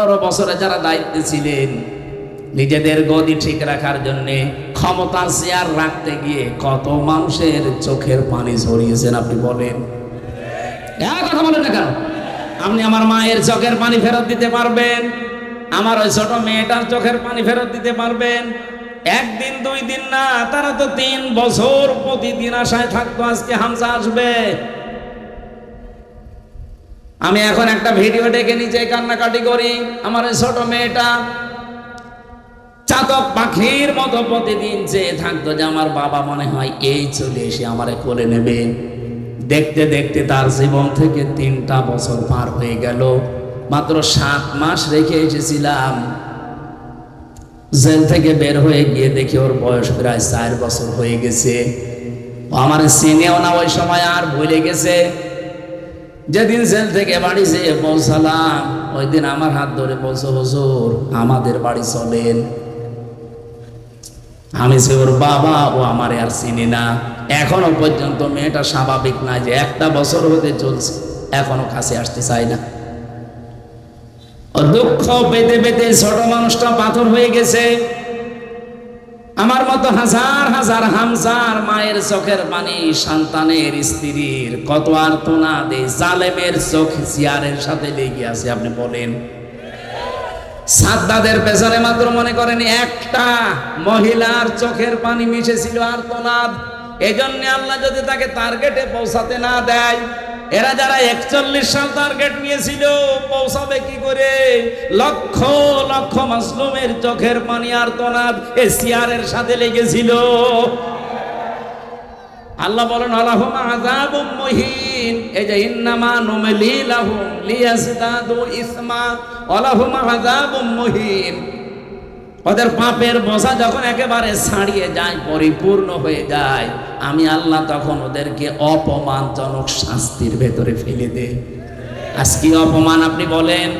পনেরো বছরে যারা দায়িত্বে ছিলেন, নিজেদের গদি ঠিক রাখার জন্য ক্ষমতা শেয়ার রাখতে গিয়ে কত মানুষের চোখের পানি ঝরিয়েছেন, আপনি বলেন। কথা বলেন না কেন? আপনি আমার মায়ের চোখের পানি ফেরত দিতে পারবেন, আমার ওই ছোট মেয়েটার চোখের পানি ফেরত দিতে পারবেন। একদিন, দুই দিন না, তারা তো তিন বছর প্রতিদিন আশায় থাকতো আজকে হামসা আসবে। আমি এখন একটা ভিডিও ডেকে নিচে কান্নাকাটি করি। আমার ছোট মেয়েটা চাতক পাখির মতো প্রতিদিন চেয়ে থাকতো যে আমার বাবা মনে হয় এই চলে এসে আমারে কোলে নেবে। দেখতে দেখতে তার জীবন থেকে তিনটা বছর পার হয়ে গেল। মাত্র সাত মাস রেখে এসেছিলাম। জেল থেকে বের হয়ে গিয়ে দেখি ওর বয়স প্রায় চার বছর হয়ে গেছে। আমার চিনেও না ওই সময় আর ভুলে গেছে। যেদিন জেল থেকে বাড়ি যেয়ে পৌঁছালাম ওই দিন আমার হাত ধরে বলছো, হুজুর, আমাদের বাড়ি চলেন। আমি সে ওর বাবা, ও আমার আর চিনি না। এখনও পর্যন্ত মেয়েটা স্বাভাবিক না যে একটা বছর হতে চলছে, এখনও কাছে আসতে চাই না। দুঃখ পেতে পেতে ছোট মানুষটা পাথর হয়ে গেছে। আমার মতো হাজার হাজার হামজার মায়ের চোখের পানি সন্তানের স্ত্রীর কত আর্তনা দে জালেমের চোখ চেয়ারের সাথে লেগে আছে, আপনি বলেন। সাদ্দাদের পেছনে মাত্র মনে করেন একটা মহিলার চোখের পানি মিশেছিল আর্তনাদ এই জন্য আল্লাহ যদি তাকে টার্গেটে পৌঁছাতে না দেয় এরা যারা একচল্লিশ সাল টার্গেট নিয়েছিল, পৌঁছাবে কি করে? লক্ষ লক্ষ মাসলুমের চোখের পানি আর্তনাদ এ সিয়ারের সাথে লেগেছিল। আল্লাহ বলেন, আলাহুম আযাবুম মুহিন। এই যে, ইন্নামা নুমলি লাহুম লিয়াজদাদু ইসমা। আলাহুম আযাবুম মুহিন। ওদের পাপের বোঝা যখন একেবারে ছাড়িয়ে যায়, পরিপূর্ণ হয়ে যায়, আমি আল্লাহ তখন ওদেরকে অপমানজনক শাস্তির ভেতরে ফেলে দেই আজ কি অপমান আপনি বলেন?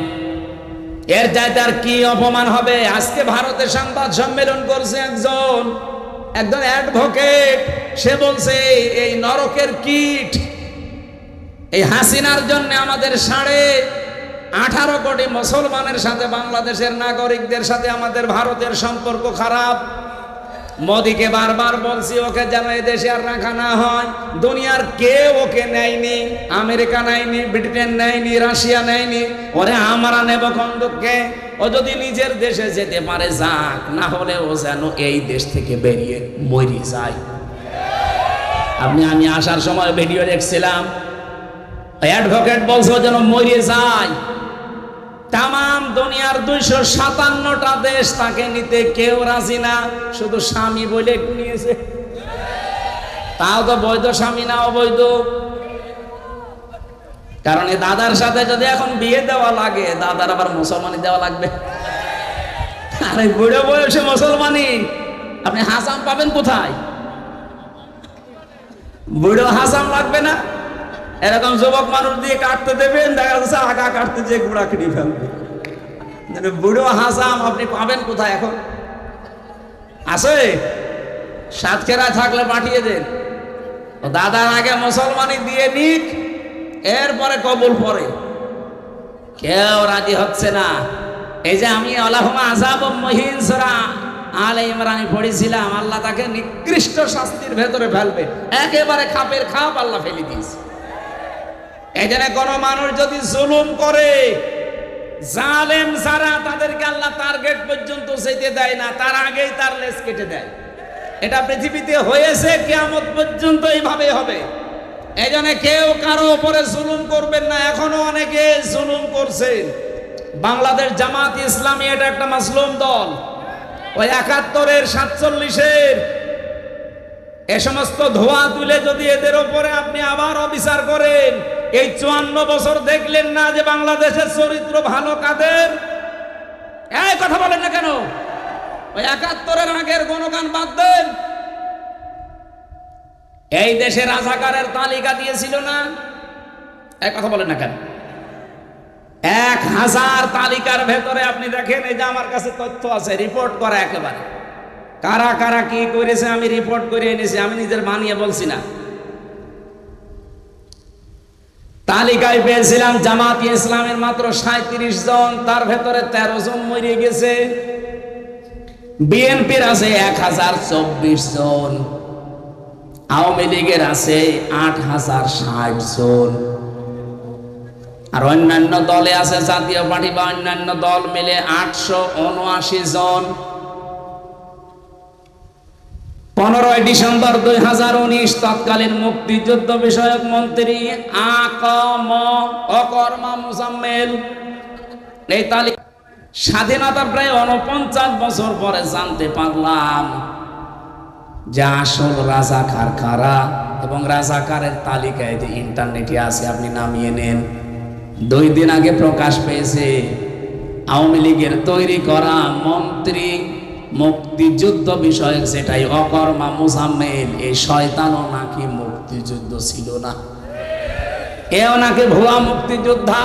এর চাইতে আর কি অপমান হবে? আজকে ভারতের সংবাদ সম্মেলন করছে একজন একজন অ্যাডভোকেট। সে বলছে, এই নরকের কীট, এই হাসিনার জন্য আমাদের সাড়ে আঠারো কোটি মুসলমানের সাথে বাংলাদেশের নাগরিকদের সাথে আমাদের ভারতের সম্পর্ক খারাপ। মোদিকে বারবার বলছি, ওকে যেন দেশে আর রাখা না হয়। দুনিয়ার কেউ ওকে নেয়নি, আমেরিকা নেয়নি, ব্রিটেন নেয়নি, রাশিয়া নেয়নি। ওরে আমরা নেব খন্দককে ও যদি নিজের দেশে যেতে পারে, যাক, না হলে ও যেন এই দেশ থেকে বেরিয়ে মরি যায়। আপনি, আমি আসার সময় ভিডিও দেখছিলাম। অ্যাডভোকেট বলছো যেন মরিয়ে যায়। তাম দুনিয়ার দুইশো সাতান্নটা দেশ তাকে নিতে কেউ রাজি না, শুধু স্বামী বলে একটু নিয়েছে। তাও তো বৈধ স্বামী না, অবৈধ। কারণ এই দাদার সাথে যদি এখন বিয়ে দেওয়া লাগে, দাদার আবার মুসলমানি দেওয়া লাগবে। আরে, বুড়ো বয়সে মুসলমানি। আপনি হাসাম পাবেন কোথায়? বুড়ো হাসাম লাগবে না? এরকম যুবক মানুষ দিয়ে কাটতে দেবেন, দেখা যাচ্ছে আগা কাটতে যে গুড়া কিনে ফেলবে। মানে বুড়ো হাসাম, আপনি পাবেন কোথায় এখন? আছে? সাতক্ষীরা থাকলে পাঠিয়ে দেন। দাদার আগে মুসলমানি দিয়ে নিক, এরপরে কবুল পরে। কেউ রাজি হচ্ছে না। এই যে আমি আল্লাহমা আজাব মহিন সরা আলে ইমরানি পড়েছিলাম, আল্লাহ তাকে নিকৃষ্ট শাস্তির ভেতরে ফেলবে। একেবারে খাপের খাপ আল্লাহ ফেলে দিয়েছে। এখানে কোন মানুষ যদি জুলুম করে, জালেম যারা তাদেরকে আল্লাহ টার্গেট পর্যন্ত যেতে দেয় না, তার আগেই তার লেস কেটে দেয়। এটা পৃথিবীতে হয়েছে, কেয়ামত পর্যন্ত এইভাবে হবে। এই জন্য কেউ কারও উপরে জুলুম করবেন না, এখনও অনেকে জুলুম করছেন। বাংলাদেশ জামাত ইসলামী এটা একটা মাসলুম দল। ওই একাত্তরের, সাতচল্লিশের, এ সমস্ত ধোয়া তুলে যদি এদের ওপরে আপনি আবার অবিচার করেন এই চুয়ান্ন বছর দেখলেন না যে বাংলাদেশের চরিত্র ভালো কাদের? এই কথা বলেন না কেন? ওই একাত্তরের আগের গণগান বাদ দেন। এই দেশে রাজাকারের তালিকা দিয়েছিল না? এক কথা বলেন না কেন? এক হাজার তালিকার ভেতরে আপনি দেখেন, এই যে আমার কাছে তথ্য আছে রিপোর্ট করা একেবারে। কারা কারা কি করেছে আমি রিপোর্ট করে এনেছি, আমি নিজের মানিয়ে বলছি না। তালিকায় পেয়েছিলাম জামাত ইসলামের মাত্র সাঁত্রিশ জন, তার ভেতরে তেরো জন মরে গেছে। বিএনপির আছে এক হাজার চব্বিশ জন, আওয়ামী লীগের আছে আট হাজার ষাট জন। আর অন্যান্য দলে আছে জাতীয় পার্টি বা অন্যান্য দল মিলে আটশো উনআশি জন। পনেরোই ডিসেম্বর দুই হাজার উনিশ তৎকালীন মুক্তিযুদ্ধ বিষয়ক মন্ত্রী আকম অকর্মা স্বাধীনতার প্রায় উনপঞ্চাশ বছর পরে জানতে পারলাম যে আসল রাজাকার কারা এবং রাজাকারের তালিকায় যে ইন্টারনেটে আছে, আপনি নামিয়ে নেন। দুই দিন আগে প্রকাশ পেয়েছে, আওয়ামী লীগের তৈরি করা মন্ত্রী মুক্তিযুদ্ধ বিষয়ক যেটাই অকর্মা মুজাম্মেল এই শয়তানও নাকি মুক্তিযুদ্ধ ছিল না। এও নাকি ভুয়া মুক্তিযোদ্ধা।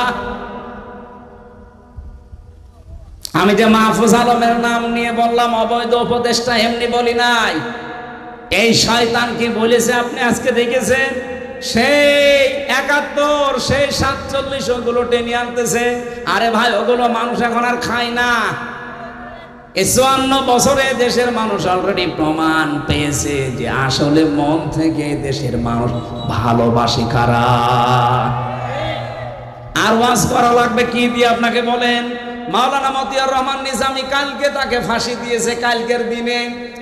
আমি যে মাহফুজ আলমের নাম নিয়ে বললাম, অবৈধ উপদেশটা এমনি বলি নাই। এই শয়তান কি বলেছে আপনি আজকে দেখেছেন? সেই একাত্তর, সেই সাতচল্লিশ ওগুলো টেনে আনতেছে। আরে ভাই, ওগুলো মানুষ এখন আর খায় না। এই চুয়ান্ন বছরে দেশের মানুষ অলরেডি প্রমাণ পেয়েছে যে আসলে মন থেকে দেশের মানুষ ভালোবাসি কারা। আর ওয়াজ করা লাগবে কি দিয়ে আপনাকে বলেন? মাওলানা মতিয়ার রহমান নিজামি কালকে তাকে ফাঁসি দিয়েছে কালকের দিনে।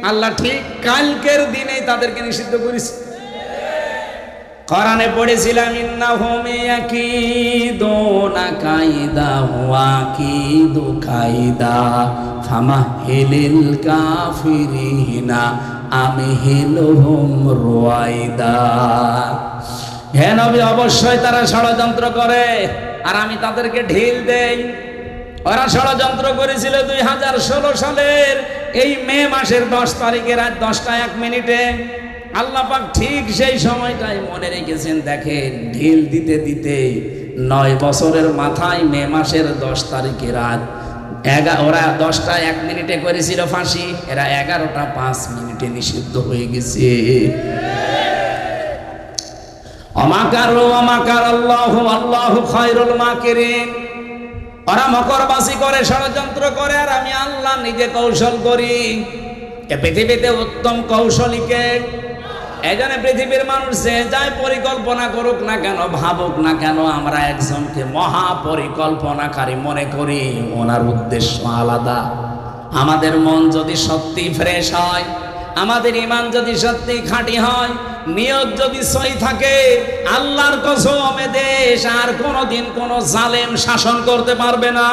আল্লাহ ঠিক কালকের দিনেই তাদেরকে নিষিদ্ধ করেছে। কোরআনে পড়েছিলাম ইন্নাহুম ইয়াকিদুনা কাইদা ওয়া কিদু কাইদা ফামাহিলিল কাফিরিনা আমহিলহুম রুয়াইদা। হে নবী, অবশ্যই তারা ষড়যন্ত্র করে, আর আমি তাদেরকে ঢিল দেই। ওরা ষড়যন্ত্র করেছিল দুই হাজার ষোলো সালের এই মে মাসের দশ তারিখে, রাত দশটা এক মিনিটে। আল্লাহ পাক ঠিক সেই সময়টাই মনে রেখেছেন, দেখেন, ঢিল দিতে দিতে নয় বছরের মাথায় মে মাসের দশ তারিখে রাত এগা ওরা দশটা এক মিনিটে করেছিল ফাঁসি, এরা এগারোটা পাঁচ মিনিটে নিষিদ্ধ হয়ে গেছে। অমাকারু, অমাকার আল্লাহ আল্লাহ খয়রুল মাকিরিন। ওরা মকরবাসী করে, ষড়যন্ত্র করে, আর আমি আল্লাহ নিজে কৌশল করি। এ পৃথিবীতে উত্তম কৌশলীকে জন্য পৃথিবীর মানুষ যে যাই পরিকল্পনা করুক না কেন, ভাবুক না কেন, আমরা একজনকে মহা পরিকল্পনাকারী মনে করি। ওনার উদ্দেশ্য আলাদা। আমাদের মন যদি সত্যি ফ্রেশ হয়, আমাদের ইমান যদি সত্যি খাঁটি হয়, নিয়ত যদি সই থাকে, আল্লাহর কসম দেশ আর কোনোদিন কোনো জালেম শাসন করতে পারবে না।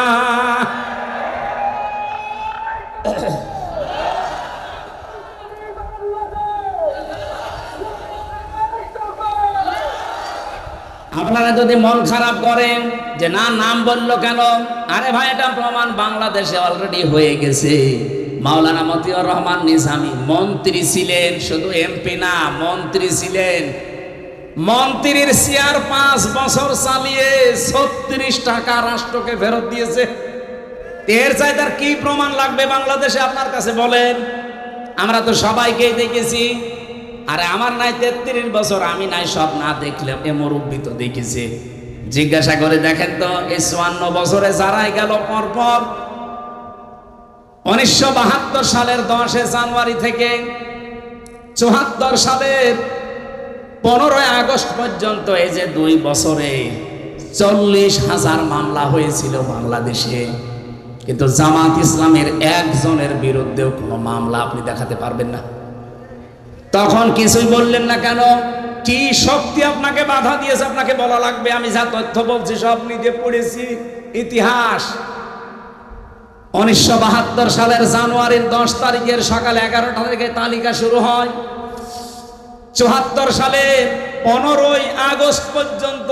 আপনারা যদি মন খারাপ করেন যে না, নাম বলল কেন? আরে ভাই, এটা প্রমাণ বাংলাদেশে অলরেডি হয়ে গেছে। মাওলানা মতিউর রহমান নিজামী মন্ত্রী ছিলেন, শুধু এমপি না, মন্ত্রী ছিলেন। মন্ত্রীর চেয়ার পাঁচ বছর চালিয়ে ছত্রিশ টাকা রাষ্ট্রকে ফেরত দিয়েছে। এর চাই তার কি প্রমাণ লাগবে বাংলাদেশে, আপনার কাছে বলেন। আমরা তো সবাইকেই দেখেছি আরে আমার নাই তেত্রিশ বছর, আমি নাই সব না দেখলে এ মুরব্বী তো দেখেছে। জিজ্ঞাসা করে, দেখেন তো এই চুয়ান্ন বছরে যারাই গেল পর পর উনিশশো বাহাত্তর সালের দশে জানুয়ারি থেকে চুহাত্তর সালের পনেরোই আগস্ট পর্যন্ত এই যে দুই বছরে চল্লিশ হাজার মামলা হয়েছিল বাংলাদেশে। কিন্তু জামাত ইসলামের একজনের বিরুদ্ধেও কোনো মামলা আপনি দেখাতে পারবেন না। তখন কিছুই বললেন না কেন? কি শক্তি আপনাকে বাধা দিয়েছে? আপনাকে বলা লাগবে, আমি যা তথ্য বলছি সব নিজে পড়েছি। ইতিহাস। উনিশশো বাহাত্তর সালের জানুয়ারির দশ তারিখের সকাল এগারোটা থেকে তালিকা শুরু হয়। চুয়াত্তর সালে পনেরোই আগস্ট পর্যন্ত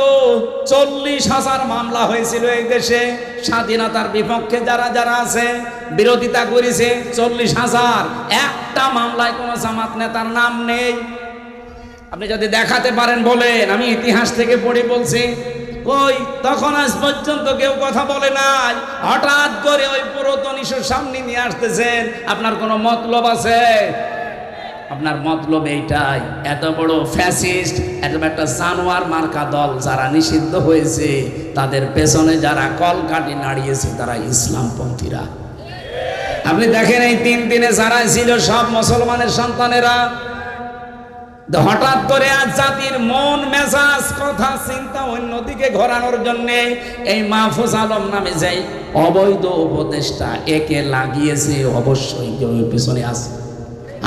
চল্লিশ হাজার মামলা হয়েছিল এই দেশে। স্বাধীনতার বিপক্ষে যারা যারা আছে, বিরোধিতা করেছে, চল্লিশ হাজার। একটা মামলায় কোনো জামাত নেতার নাম নেই। আপনি যদি দেখাতে পারেন বলেন, আমি ইতিহাস থেকে পড়ে বলছি। ওই তখন আজ পর্যন্ত কেউ কথা বলে নাই। হঠাৎ করে ওই পুরাতন ইস্যুর সামনে নিয়ে আসতেছেন। আপনার কোনো মতলব আছে? আপনার মতলব এইটাই। এত বড় ফ্যাসিস্ট এত একটা জানোয়ার মার্কা দল যারা নিষিদ্ধ হয়েছে, তাদের পেছনে যারা কলকাটি নাড়িয়েছে, তারা ইসলামপন্থীরা। আপনি দেখেন এই তিন দিনে যারা ছিল সব মুসলমানের সন্তানেরা। হঠাৎ করে আজ জাতির মন, মেজাজ, কথা, চিন্তা অন্যদিকে ঘোরানোর জন্য এই মাহফুজ আলম নামে যাই অবৈধ উপদেষ্টা একে লাগিয়েছে, অবশ্যই কেউ পিছনে আছে।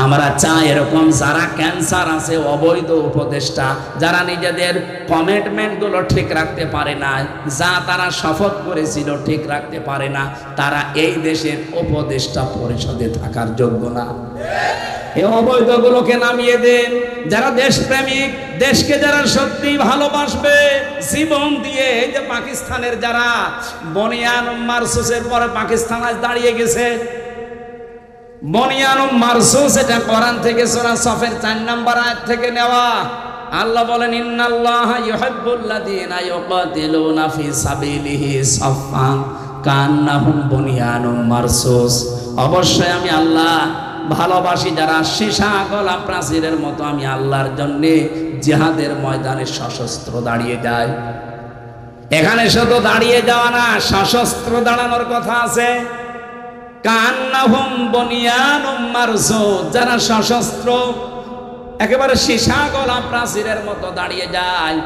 আমরা চাই এরকম যারা ক্যান্সার আছে, অবৈধ উপদেষ্টা, যারা নিজেদের কমিটমেন্টগুলো ঠিক রাখতে পারে না, যা তারা শপথ করেছিল ঠিক রাখতে পারে না, তারা এই দেশের উপদেষ্টা পরিষদে থাকার যোগ্য না। এই অবৈধগুলোকে নামিয়ে দেন। যারা দেশপ্রেমিক, দেশকে যারা সত্যি ভালোবাসবে, জীবন দিয়ে এই যে পাকিস্তানের যারা বনিয়ান মারসুসের পরে পাকিস্তান আজ দাঁড়িয়ে গেছে বনিয়ান মারসুস এটা কোরআন থেকে সূরা সফের চার নাম্বার আয়াত থেকে নেওয়া। আল্লাহ বলেন, ইন্নাল্লাহ ইউহিব্বুল্লাযীনা ইউকাতিলুনা ফি সাবিলিহি সাফফান কান্নাহুম বুনিয়ানুম মারসুস। অবশ্যই আমি আল্লাহ ভালোবাসি যারা সীসা গলা প্রাচীরের মতো আমি আল্লাহর জন্য জিহাদের ময়দানে সশস্ত্র দাঁড়িয়ে যায় এখানে শুধু দাঁড়িয়ে যাওয়া না, সশস্ত্র দাঁড়ানোর কথা আছে। কান্নাহুম বনিয়ানুম মারসুদ যারা সশস্ত্র, একেবারে সীসা গলা প্রাচীরের মতো দাঁড়িয়ে যায়।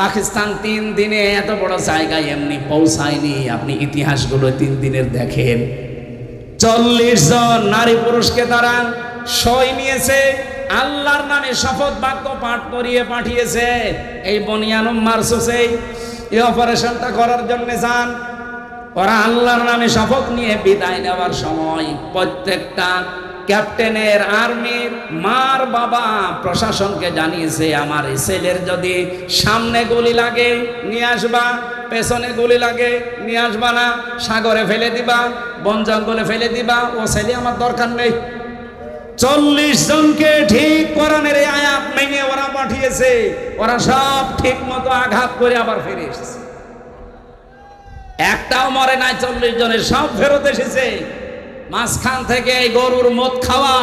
পাকিস্তান তিন দিনে এত বড় জায়গায় এমনি পৌঁছায়নি। আপনি ইতিহাসগুলো তিন দিনের দেখেন। চল্লিশ জন নারী পুরুষকে তারা সই নিয়েছে, আল্লাহর নামে শপথ বাক্য পাঠ করিয়ে পাঠিয়েছে। এই বনিয়ানুম মারসুসে এই অপারেশনটা করার জন্য যান। ওরা আল্লাহর নামে শপথ নিয়ে বিদায় নেওয়ার সময় প্রত্যেকটা ক্যাপ্টেনের আর্মির মার বাবা প্রশাসনকে জানিয়েছে, আমার ছেলের যদি সামনে গুলি লাগে, নিয়ে আসবা। পেছনে গুলি লাগে, নিয়ে আসবা না। সাগরে ফেলে দিবা, বন জঙ্গলে ফেলে দিবা। ও ছেলে আমার দরকার নেই। চল্লিশ জনকে ঠিক কোরআনের এই আয়াত মেনে ওরা পাঠিয়েছে। ওরা সব ঠিক মতো আঘাত করে আবার ফিরে এসেছে। একটাও মরে নাই, চল্লিশ জনের সব ফেরত এসেছে। মাঝখান থেকে এই গরুর মদ খাওয়া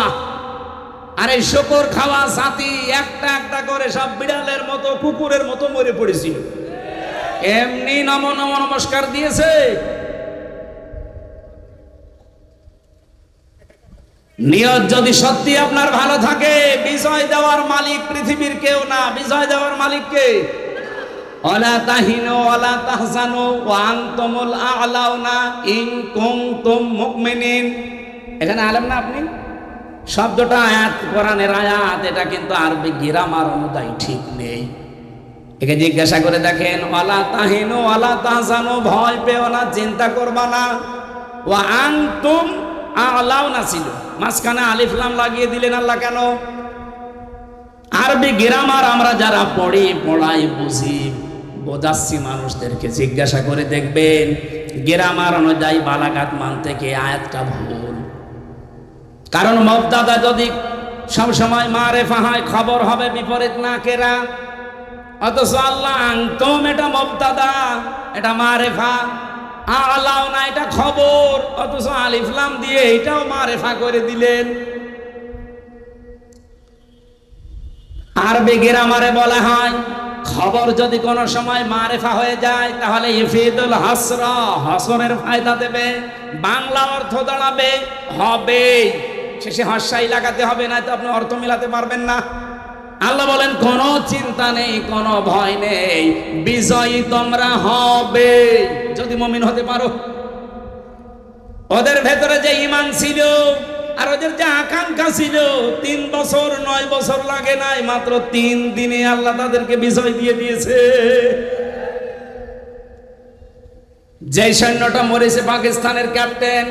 আর এই শকর খাওয়া সাথী একটা একটা করে সব বিড়ালের মতো, কুকুরের মতো মরে পড়েছিল। এমনি নম নম নমস্কার দিয়েছে। নিয়ত যদি সত্যি আপনার ভালো থাকে, বিজয় দেওয়ার মালিক পৃথিবীর কেউ না। বিজয় দেওয়ার মালিক কে? অলা তাহিনু অলা তাহজানু ওয়া আনতুমুল আ'লাউনা ইন কুনতুম মুমিনিন এখানে আলেম না আপনি? শব্দটা আয়াত, কোরআনের আয়াত, এটা কিন্তু আরবি গ্রামার অনুযায়ী ঠিক নেই। একে জিজ্ঞাসা করে দেখেন, অলা তাহিনু অলা তাহজানু, ভয় পেও না, চিন্তা করবা না। ওয়া আনতুম আ'লাউনা ছিল। মাঝখানে আলিফলাম লাগিয়ে দিলেন আল্লাহ কেন? আরবি গ্রামার আমরা যারা পড়ি, পড়াই বুঝি। বোঝাচ্ছি মানুষদেরকে জিজ্ঞাসা করে দেখবেন গ্রামার অনুযায়ী বালাঘাট মান থেকে আয়াতটা ভুল? কারণ মবদাদা যদি সবসময় মারে ফাহায় খবর হবে বিপরীত না কেরা? অথচ আল্লাহ আংতম এটা মবদাদা এটা মারেফা আলাও না, এটা খবর। অথচ আলিফলাম দিয়ে এটাও মারেফা করে দিলেন। আরবি গ্রামারে বলা হয় খবর যদি কোনো সময় মারেফা হয়ে যায়, তাহলে ইফিদুল হাসর, হাসরের ফায়দা দেবে, বাংলা অর্থ দাঁড়াবে, হবে। শেষে হস্যাই লাগাতে হবে না তো আপনি অর্থ মিলাতে পারবেন না। আল্লাহ বলেন, কোনো চিন্তা নেই, কোনো ভয় নেই, বিজয়ী তোমরা হবে। যদি মমিন হতে পারো, ওদের ভেতরে যে ইমান ছিল আর ওদের যে আকাঙ্ক্ষা ছিল, তিন বছর, নয় বছর লাগে নাই, মাত্র তিন দিনে আল্লাহ তাদেরকে বিজয় দিয়ে দিয়েছে। যে সৈন্যটা মরেছে পাকিস্তানের ক্যাপ্টেন,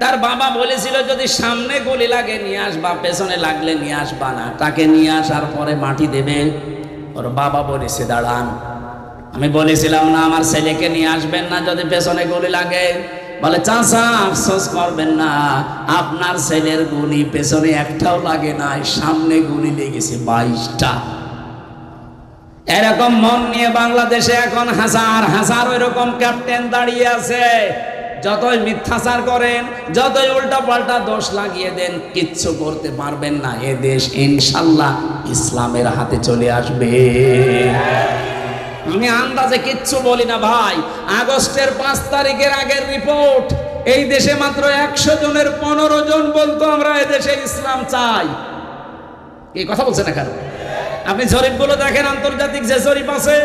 তার বাবা বলেছিল, যদি সামনে গুলি লাগে, নিয়ে আসবা, পেছনে লাগলে নিয়ে আসবা না। তাকে নিয়ে আসার পরে মাটি দেবে। ওর বাবা বলেছে, দাঁড়ান। আমি বলেছিলাম, না, আমার ছেলেকে নিয়ে আসবেন না, যদি পেছনে গুলি লাগে। বলে, চাচা, আফসোস করবেন না, আপনার ছেলের গুলি পেছনে একটাও লাগে নাই, সামনে গুলি লেগেছে বাইশটা। এরকম মন নিয়ে বাংলাদেশে এখন হাজার হাজার এরকম ক্যাপ্টেন দাঁড়িয়ে আছে। যতই মিথ্যাচার করেন, যতই উল্টা পাল্টা দোষ লাগিয়ে দেন, কিচ্ছু করতে পারবেন না। এ দেশ ইনশাল্লাহ ইসলামের হাতে চলে আসবে। আমি আন্দাজে কিচ্ছু বলি না ভাই। আগস্টের পাঁচ তারিখের আগের রিপোর্ট এই দেশে মাত্র একশো জনের পনেরো জন বলতো আমরা এ দেশে ইসলাম চাই। এই কথা বলছে না কেন? আপনি জরিপগুলো দেখেন, আন্তর্জাতিক যে জরিপ আছে,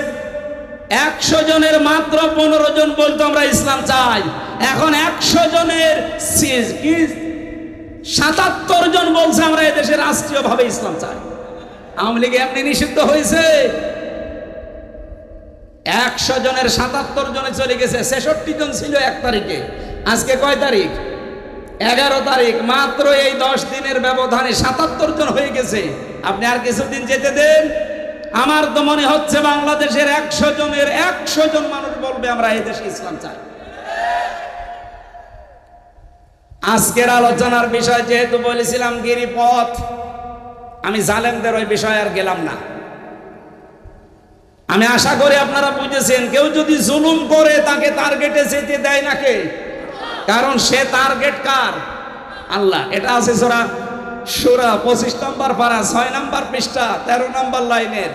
একশো জনের মাত্র পনেরো জন বলতো আমরা ইসলাম চাই। এখন একশো জনের সাতাত্তর জন বলছে আমরা এদেশে রাষ্ট্রীয়ভাবে ইসলাম চাই। আওয়ামী লীগ এমনি নিষিদ্ধ হয়েছে। একশো জনের সাতাত্তর জনে চলে গেছে। ছেষট্টি জন ছিল এক তারিখে। আজকে কয় তারিখ? এগারো তারিখ। মাত্র এই দশ দিনের ব্যবধানে সাতাত্তর জন হয়ে গেছে। আপনি আর কিছুদিন যেতে দেন। আমার তো মনে হচ্ছে বাংলাদেশের একশো জনের একশো জন মানুষ বলবে আমরা এই দেশে ইসলাম চাই। আজকের আলোচনার বিষয় যেহেতু বলেছিলাম গিরিপথ, আমি জালেমদের ওই বিষয়ে আর গেলাম না। আমি আশা করি আপনারা বুঝেছেন, কেউ যদি জুলুম করে তাকে টার্গেটে যেতে দেয় না কে? কারণ সে টার্গেট কার? আল্লাহ। এটা আছে সোরা, সুরা পঁচিশ নম্বর পারা, ছয় নম্বর পৃষ্ঠা, তেরো নম্বর লাইনের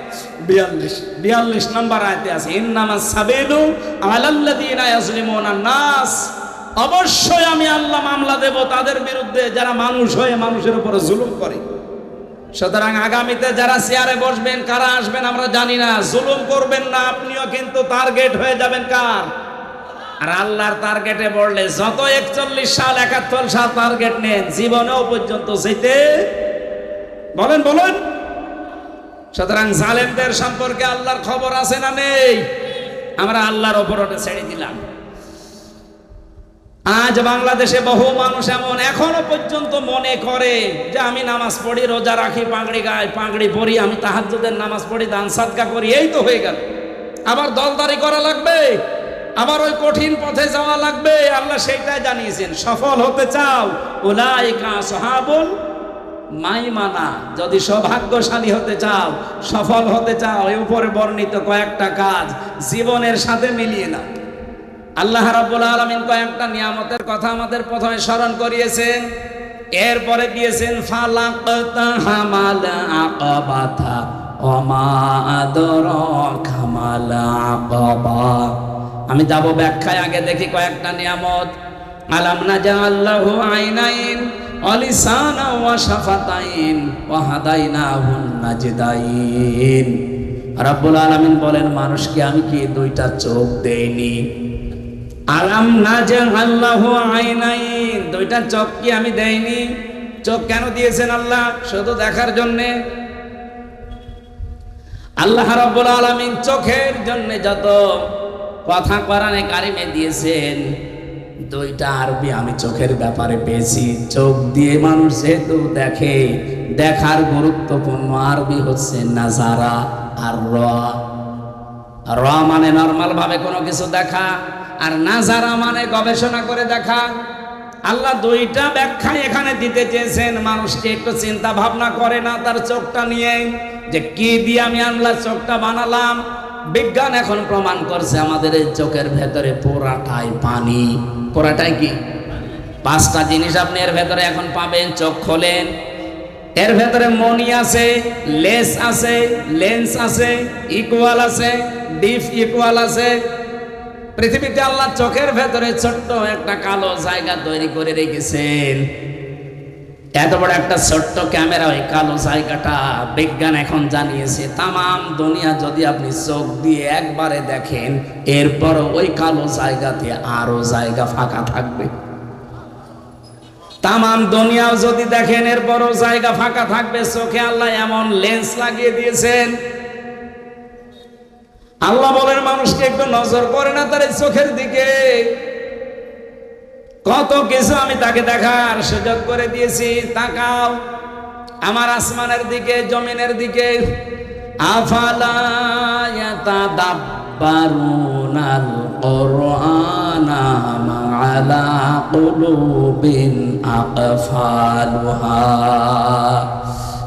বিয়াল্লিশ বিয়াল্লিশ নম্বর আয়তে আছে ইন্নামা সাবেলু নাস। অবশ্যই আমি আল্লাহ মামলা দেব তাদের বিরুদ্ধে, যারা মানুষ হয়ে মানুষের উপরে জুলুম করে। সুতরাং আগামীতে যারা চেয়ারে বসবেন, কারা আসবেন আমরা জানি না। জুলুম করবেন না, আপনিও কিন্তু টার্গেট হয়ে যাবেন কার? আর আল্লাহর টার্গেটে পড়লে যত একচল্লিশ সাল, একাত্তর সাল টার্গেট নেন, জীবনেও পর্যন্ত যেতে বলেন বলেন। সুতরাং জালেমদের সম্পর্কে আল্লাহর খবর আছে না নেই? আমরা আল্লাহর ওপর ওটা ছেড়ে দিলাম। আজ বাংলাদেশে বহু মানুষ এমন এখনও পর্যন্ত মনে করে যে আমি নামাজ পড়ি, রোজা রাখি, পাগড়ি গায়ে পাগড়ি পড়ি আমি তাহাজ্জুদের নামাজ পড়ি, দান সাদকা করি, এই তো হয়ে গেল। আবার দলদারি করা লাগবে, আবার ওই কঠিন পথে যাওয়া লাগবে, আল্লাহ সেইটাই জানিয়েছেন, সফল হতে চাও, উলাইকা সাহাবুল মাইমানা, যদি সৌভাগ্যশালী হতে চাও, সফল হতে চাও এই উপরে বর্ণিত কয়েকটা কাজ, জীবনের সাথে মিলিয়ে নাও। আল্লাহ রাব্বুল আলামিন কয়েকটা নিয়ামতের কথা আমাদের প্রথমে স্মরণ করিয়েছেন। এরপরে দিয়েছেন আমি যাব ব্যাখ্যায় আগে দেখি কয়েকটা নিয়ামত। আলাম নাজাল্লাহু আইনাইন অলিসানা ওয়া শাফাতাইন ওয়া আলামিন বলেন, মানুষকে আমি কি দুইটা চোখ দেইনি? আলাম নাজাল্লাহু আইনাইন। দুইটা চোখ কি আমি দেইনি? চোখ কেন দিয়েছেন আল্লাহ? শুধু দেখার জন্যে। আল্লাহ রাব্বুল আলামিন চোখের জন্য যত কথা কোরআনে কারিমে দিয়েছেন, দুইটা আরবি আমি চোখের ব্যাপারে পেয়েছি। চোখ দিয়ে মানুষ যেহেতু দেখে, দেখার গুরুত্বপূর্ণ আরবি হচ্ছে নাজারা আর র। র মানে নর্মাল ভাবে কোনো কিছু দেখা। আর না নাজারা মানে গবেষণা করে দেখা, আল্লাহ দুইটা ব্যাখ্যা এখানে দিতে চেয়েছেন। মানুষকে একটু চিন্তা ভাবনা করে না তার চোখটা নিয়ে, যে কি দিয়ে আমি আল্লাহ চোখটা বানালাম। বিজ্ঞান এখন প্রমাণ করছে আমাদের এই চোখের ভেতরে পোড়াটাই পানি। পোড়াটাই কি? পাঁচটা জিনিস আপনি এর ভেতরে এখন পাবেন, চোখ খোলেন। এর ভেতরে মনি আছে লেস আছে, লেন্স আছে ইকুয়াল আছে ডিফ ইকুয়াল আছে পৃথিবীতে আল্লাহ চোখের ভেতরে ছোট্ট একটা কালো জায়গা তৈরি করে রেখেছেন। এত বড় একটা ছোট্ট ক্যামেরা ওই কালো জায়গাটা বিজ্ঞান এখন জানিয়েছে, তামাম দুনিয়া যদি আপনি চোখ দিয়ে একবারে দেখেন এরপর ওই কালো জায়গাতে আরও জায়গা ফাঁকা থাকবে। তামাম দুনিয়াও যদি দেখেন, এরপরও জায়গা ফাঁকা থাকবে। চোখে আল্লাহ এমন লেন্স লাগিয়ে দিয়েছেন আল্লাহ বলেন, মানুষকে একটু নজর করে না তার চোখের দিকে। কত কিছু আমি তাকে দেখার সুযোগ করে দিয়েছি। তাকাও, আমার আসমানের দিকে, জমিনের দিকে।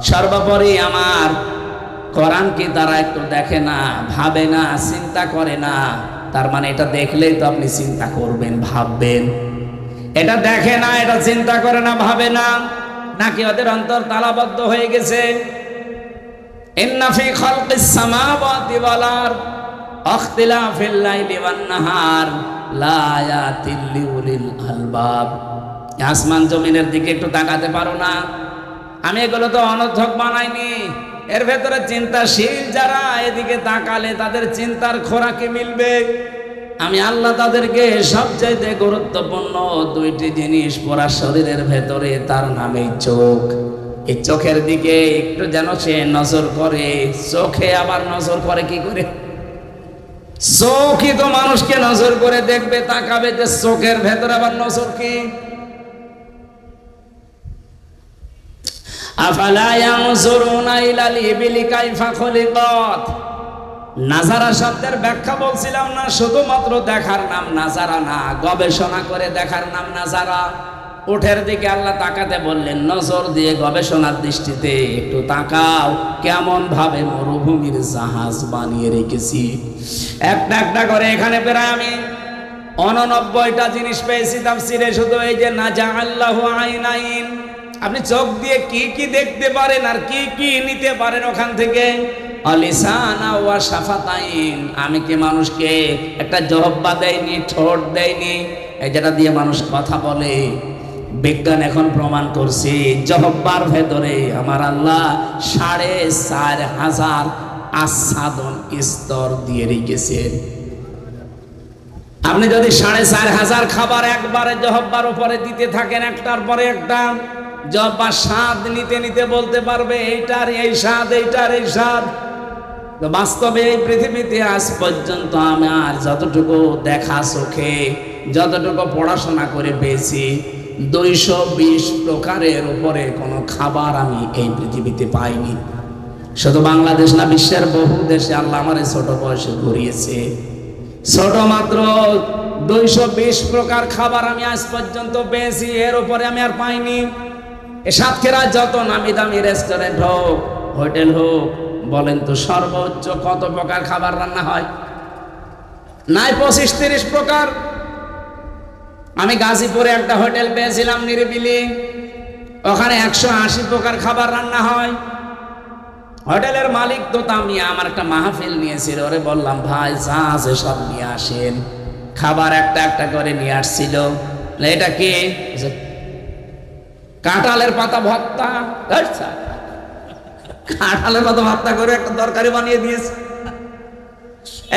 সর্বোপরি আমার কোরআন কি তারা একটু দেখে না, ভাবে না, চিন্তা করে না। তার মানে এটা দেখলেই তো আপনি চিন্তা করবেন, ভাববেন। এটা দেখে না, এটা চিন্তা করে না, ভাবে না। নাকি ওদের অন্তর তালাবদ্ধ হয়ে গেছে? আলবাব। আসমান জমিনের দিকে একটু তাকাতে পারো না। আমি এগুলো তো অনর্থক বানাইনি। এর ভেতরে চিন্তাশীল যারা এদিকে তাকালে তাদের চিন্তার খোরাকে মিলবে। আমি আল্লাহ তাদেরকে সবচাইতে গুরুত্বপূর্ণ দুইটি জিনিস পড়া শরীরের ভেতরে, তার নামে চোখ। এই চোখের দিকে একটু যেন সে নজর করে, চোখে আবার নজর করে কি করে? চোখই তো মানুষকে নজর করে দেখবে, তাকাবে যে চোখের ভেতরে আবার নজর কি? আফালা ইয়ানজুরুনা ইলাল ইবিলি কাইফা খুলিকাত? নাজারা শব্দের ব্যাখ্যা বলছিলাম না, শুধুমাত্র দেখার নাম নাজারা না, গবেষণা করে দেখার নাম নাজারা। উঠের দিকে আল্লাহ তাকাতে বললেন, নজর দিয়ে গবেষণার দৃষ্টিতে একটু তাকাও কেমন ভাবে মরুভূমির জাহাজ বানিয়ে রেখেছি। একটা একটা করে এখানে প্রায় আমি অননব্বইটা জিনিস পেয়েছি তাফসিরে, শুধু এই যে না নাজা আল্লাহ আইনাইন আপনি চোখ দিয়ে কি কি দেখতে পারেন আর কি কি নিতে পারেন ওখান থেকে? আমি কি মানুষকে একটা জহব্বা দেয়নি, ঠোঁট দেয়নি? এই যেটা দিয়ে মানুষ কথা বলে। বিজ্ঞান এখন প্রমাণ করছে, জহব্বার ভেতরে আমার আল্লাহ সাড়ে চার হাজার আচ্ছাদন স্তর দিয়ে রেখেছেন। আপনি যদি সাড়ে চার হাজার খাবার একবারে জহব্বার উপরে দিতে থাকেন, একটার পরে একটা জব্বার স্বাদ নিতে নিতে বলতে পারবে, এইটার এই স্বাদ, এইটার এই স্বাদ। বাস্তবে এই পৃথিবীতে আজ পর্যন্ত আমার যতটুকু দেখা চোখে, যতটুকু পড়াশোনা করে পেয়েছি, দুইশো বিশ প্রকারের উপরে কোনো খাবার আমি এই পৃথিবীতে পাইনি। শুধু বাংলাদেশ না, বিশ্বের বহু দেশে আল্লাহ আমার ছোট বয়সে ঘুরিয়েছে। ছোট মাত্র দুইশো বিশ প্রকার খাবার আমি আজ পর্যন্ত পেয়েছি, এর উপরে আমি আর পাইনি। সাতক্ষীরা যত নামি দামি রেস্টুরেন্ট হোক, হোটেল হোক, বলেন তো সর্বোচ্চ কত প্রকার খাবার রান্না হয়? নাই পঁচিশ তিরিশ প্রকার। আমি গাজীপুরে একটা হোটেল পেয়েছিলাম নিরিবিলি। ওখানে একশো আশি প্রকার খাবার রান্না হয়। হোটেলের মালিক তো তামিয়া, আমার একটা মাহফিল নিয়েছিল, ওরে বললাম, ভাই, যা আছে সব নিয়ে আসেন। খাবার একটা একটা করে নিয়ে আসছিল। এটা কি? কাঁঠালের পাতা ভর্তা। আচ্ছা কাঁঠালের পাতা ভর্তা করে একটা তরকারি বানিয়ে দিয়েছে।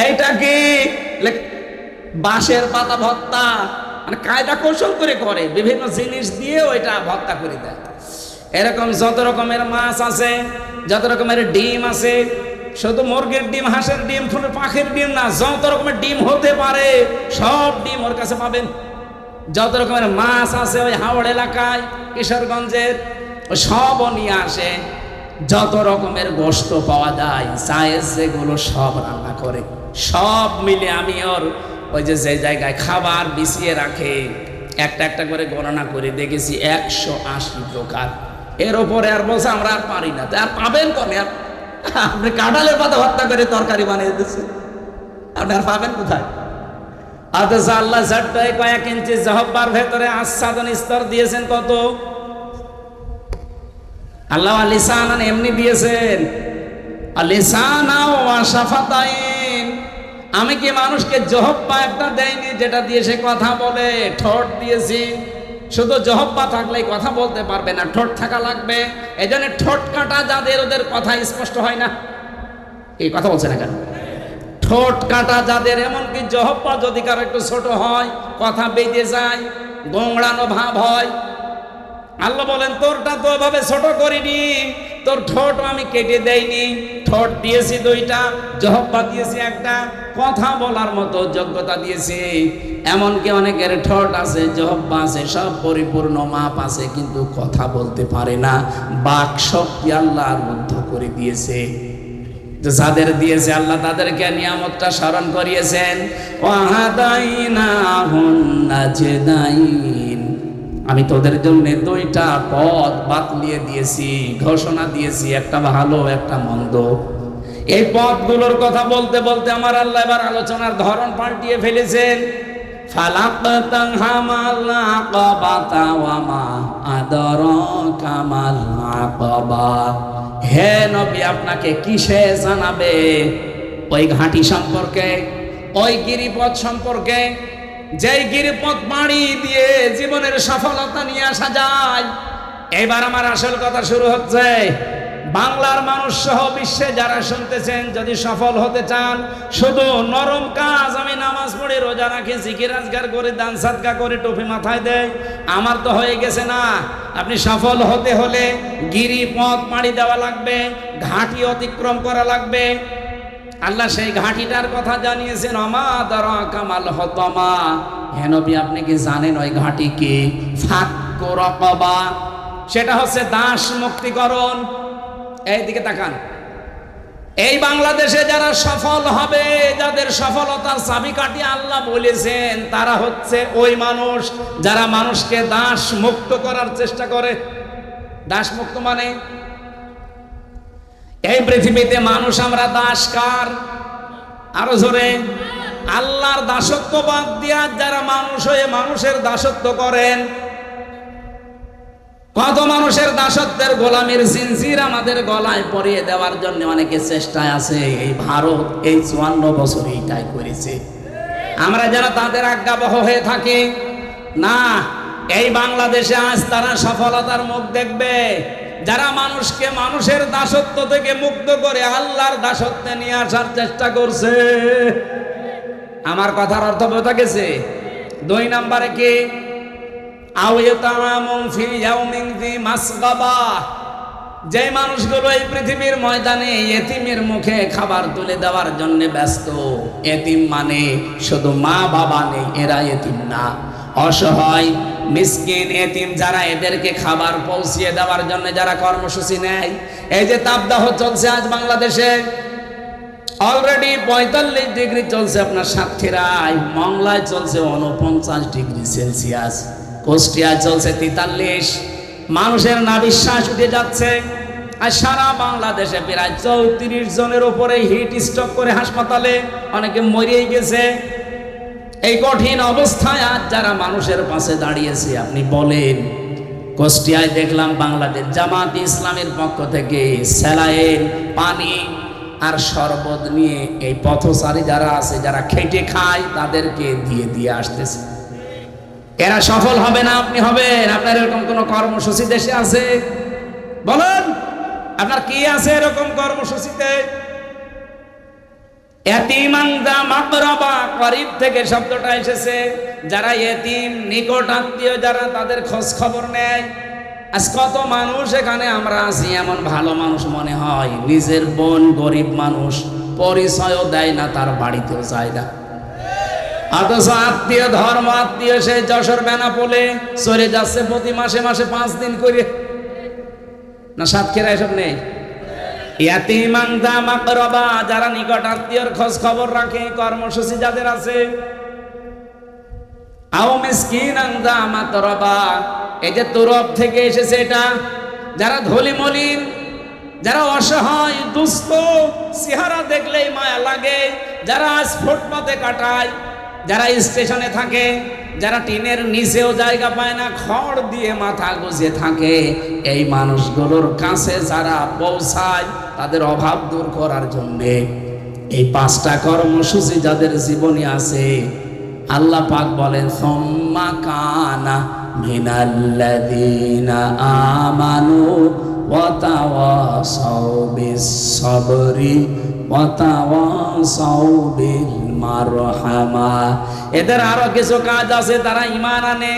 এইটা কি? বাঁশের পাতা ভর্তা। মানে কায়দা কৌশল করে করে, বিভিন্ন জিনিস দিয়ে ওইটা ভর্তা করে দেয়। এরকম যত রকমের মাছ আছে, যত রকমের ডিম আছে, শুধু মুরগির ডিম, হাঁসের ডিম কোনো পাখির ডিম না, যত রকমের ডিম হতে পারে, সব ডিম ওর কাছে পাবেন। যত রকমের মাছ আছে ওই হাওড় এলাকায়, কিশোরগঞ্জের, ও সবও নিয়ে আসে। যত রকমের গোস্ত পাওয়া যায় চায়ের যেগুলো সব রান্না করে। সব মিলে আমি ওর ওই যে যে জায়গায় খাবার বিছিয়ে রাখে, একটা একটা করে গণনা করে দেখেছি, একশো আশি প্রকার। এর ওপরে আর বলছে, আমরা আর পারি না। আর পাবেন কনে? আর আপনি কাঁঠালের পাতা হত্যা করে তরকারি বানিয়ে দিচ্ছে আপনি আর পাবেন কোথায়? অথচ আল্লাহ ঝট্টায় কয়েক ইঞ্চি জহব্বার ভেতরে আচ্ছাদন স্তর দিয়েছেন কত? আল্লাহ আলিসান এমনি দিয়েছেন। আমি কি মানুষকে জহব্বা একটা দেয়নি যেটা দিয়ে সে কথা বলে? ঠোঁট দিয়েছি। শুধু জহব্বা থাকলেই কথা বলতে পারবে না, ঠোঁট থাকা লাগবে। এই জন্য ঠোঁট কাটা যাদের ওদের কথা স্পষ্ট হয় না। এই কথা বলছে না কেন? ঠোঁট কাটা যাদের, এমনকি জহব্বা যদি কারও একটু ছোট হয়, কথা বেঁধে যায়, গোংড়ানো ভাব হয়। আল্লাহ বলেন, তোরটা তো ওভাবে ছোট করিনি, তোর ঠোঁট আমি কেটে দেইনি। ঠোঁট দিয়েছি দুইটা জহব্বা দিয়েছি একটা, কথা বলার মতো যোগ্যতা দিয়েছি। এমনকি অনেকের ঠোঁট আছে জহব্বা আছে, সব পরিপূর্ণ মাপ আছে, কিন্তু কথা বলতে পারে না। বাক শক্তি আল্লাহ রুদ্ধ করে দিয়েছে। যাদের দিয়েছে আল্লাহ তাদেরকে নিয়ামতটা স্মরণ করিয়েছেন। আমি তোদের জন্য দুইটা পথ বাতলিয়ে দিয়েছি, ঘোষণা দিয়েছি, একটা ভালো, একটা মন্দ। এই পথগুলোর কথা বলতে বলতে আমার আল্লাহ এবার আলোচনার ধরন পাল্টিয়ে ফেলেছেন। হামাল আকাবাতা ওয়া মা আদরাকা মাল আকাবা হে নবী, আপনাকে কিসে জানাবে? ওই ঘাঁটি সম্পর্কে, ওই গিরিপথ সম্পর্কে, যেই গিরিপথ বাড়ি দিয়ে জীবনের সফলতা নিয়ে আসা যায়। এবার আমার আসল কথা শুরু হচ্ছে। বাংলার মানুষ সহ বিশ্বে যারা শুনতেছেন, যদি সফল হতে চান, শুধু নরম কাজ, আমি নামাজ পড়ে রোজা রাখি, জিকির আজগার করে দান সাদকা করে টুপি মাথায় দেয় আমার তো হয়ে গেছে না। আপনি সফল হতে হলে গিরি পথ পাড়ি দেওয়া লাগবে, ঘাটি অতিক্রম করা লাগবে। আল্লাহ সেই ঘাটিটার কথা জানিয়েছেন অমাদারা কামাল হতমা। হেনবি আপনি কি জানেন ওই ঘাটি কি? রকবা। সেটা হচ্ছে দাস মুক্তিকরণ। এইদিকে তাকান। এই বাংলাদেশে যারা সফল হবে, যাদের সফলতার চাবি চাবিকাঠি আল্লাহ বলেছেন, তারা হচ্ছে ওই মানুষ যারা মানুষকে দাস মুক্ত করার চেষ্টা করে। দাস মুক্ত মানে? এই পৃথিবীতে মানুষ আমরা দাস কার? আরও জোরে। আল্লাহর দাসত্ব বাদ দিয়া যারা মানুষ হয়ে মানুষের দাসত্ব করেন কত মানুষের দাসত্বের গোলামের জিনজির আমাদের গলায় পরিয়ে দেওয়ার জন্য অনেকে চেষ্টায় আছে। এই ভারত এই চুয়ান্ন বছর এইটাই করেছে। আমরা যেন তাদের আজ্ঞাবহ হয়ে থাকি। না, এই বাংলাদেশে আজ তারা সফলতার মুখ দেখবে। যারা মানুষকে মানুষের দাসত্ব থেকে মুক্ত করে আল্লাহর দাসত্বে নিয়ে আসার চেষ্টা করছে। আমার কথার অর্থ বোঝা গেছে। দুই নম্বরে কি? যি মানুষগুলো এই পৃথিবীর ময়দানে এতিমের মুখে খাবার তুলে দেওয়ার জন্য ব্যস্ত এতিম মানে শুধু মা বাবা নেই, এরা এতিম না। অসহায়, মিসকিন এতিম যারা এদেরকে খাবার পৌঁছিয়ে দেওয়ার জন্য যারা কর্মসূচি নেয়, এই যে তাপদাহ চলছে আজ বাংলাদেশে অলরেডি পঁয়তাল্লিশ ডিগ্রি চলছে আপনার সাতক্ষীরায়, মংলায় চলছে উনপঞ্চাশ ডিগ্রি সেলসিয়াস। কুষ্টিয়ায় চলছে তেতাল্লিশ। মানুষের নাবিশ্বাস উঠে যাচ্ছে। আর সারা বাংলাদেশে প্রায় চৌত্রিশ জনের উপরে হিট স্ট্রোক করে হাসপাতালে অনেকে মরিয়ে গেছে। এই কঠিন অবস্থায় আজ যারা মানুষের পাশে দাঁড়িয়েছে, আপনি বলেন, কুষ্টিয়ায় দেখলাম বাংলাদেশ জামাত ইসলামের পক্ষ থেকে স্যালাইন, পানি আর শরবত নিয়ে এই পথচারী যারা আছে, যারা খেটে খায়, তাদেরকে দিয়ে দিয়ে আসতেছে। এরা সফল হবে না, আপনি হবেন। আপনার এরকম কোন কর্মসূচি দেশে আছে? বলেন, আপনার কি আছে এরকম কর্মসূচিতে? থেকে শব্দটা এসেছে। যারা এতিম, নিকট আত্মীয়, যারা তাদের খোঁজ খবর নেয়, আজ কত মানুষ এখানে আমরা আছি, এমন ভালো মানুষ মনে হয়। নিজের বোন গরিব মানুষ, পরিচয়ও দেয় না, তার বাড়িতেও যায় না। অথচ আত্মীয় ধর্ম আত্মীয় সে যশোর বেনা পোলে চলে যাচ্ছে প্রতি মাসে মাসে পাঁচ দিন করে। না সাতক্ষীরা এসব নেই। যারা নিকট আত্মীয়র খোঁজ খবর রাখে, কর্মসূচি যাদের আছে। এই যে তুরব থেকে এসেছে এটা। যারা ধলি মলিন, যারা অসহায়, দুস্থ, চেহারা দেখলেই মায়া লাগে। যারা আজ ফুটপাতে কাটায় যারা স্টেশনে থাকে, যারা টিনের নিচেও জায়গা পায় না, খড় দিয়ে মাথা গুজে থাকে। এই মানুষগুলোর কাছে যারা পৌঁছায়, তাদের অভাব দূর করার জন্যে। এই পাঁচটা কর্মসূচি যাদের জীবনে আছে, আল্লাহ পাক বলেন, সম্মা কানা মিনাল্লাযীনা আমানু ওয়াতাওয়াসাউ বিস-সাবরি ওয়াতাওয়াসাউ বিল মারহামা এদের আরও কিছু কাজ আছে তারা ইমান আনে।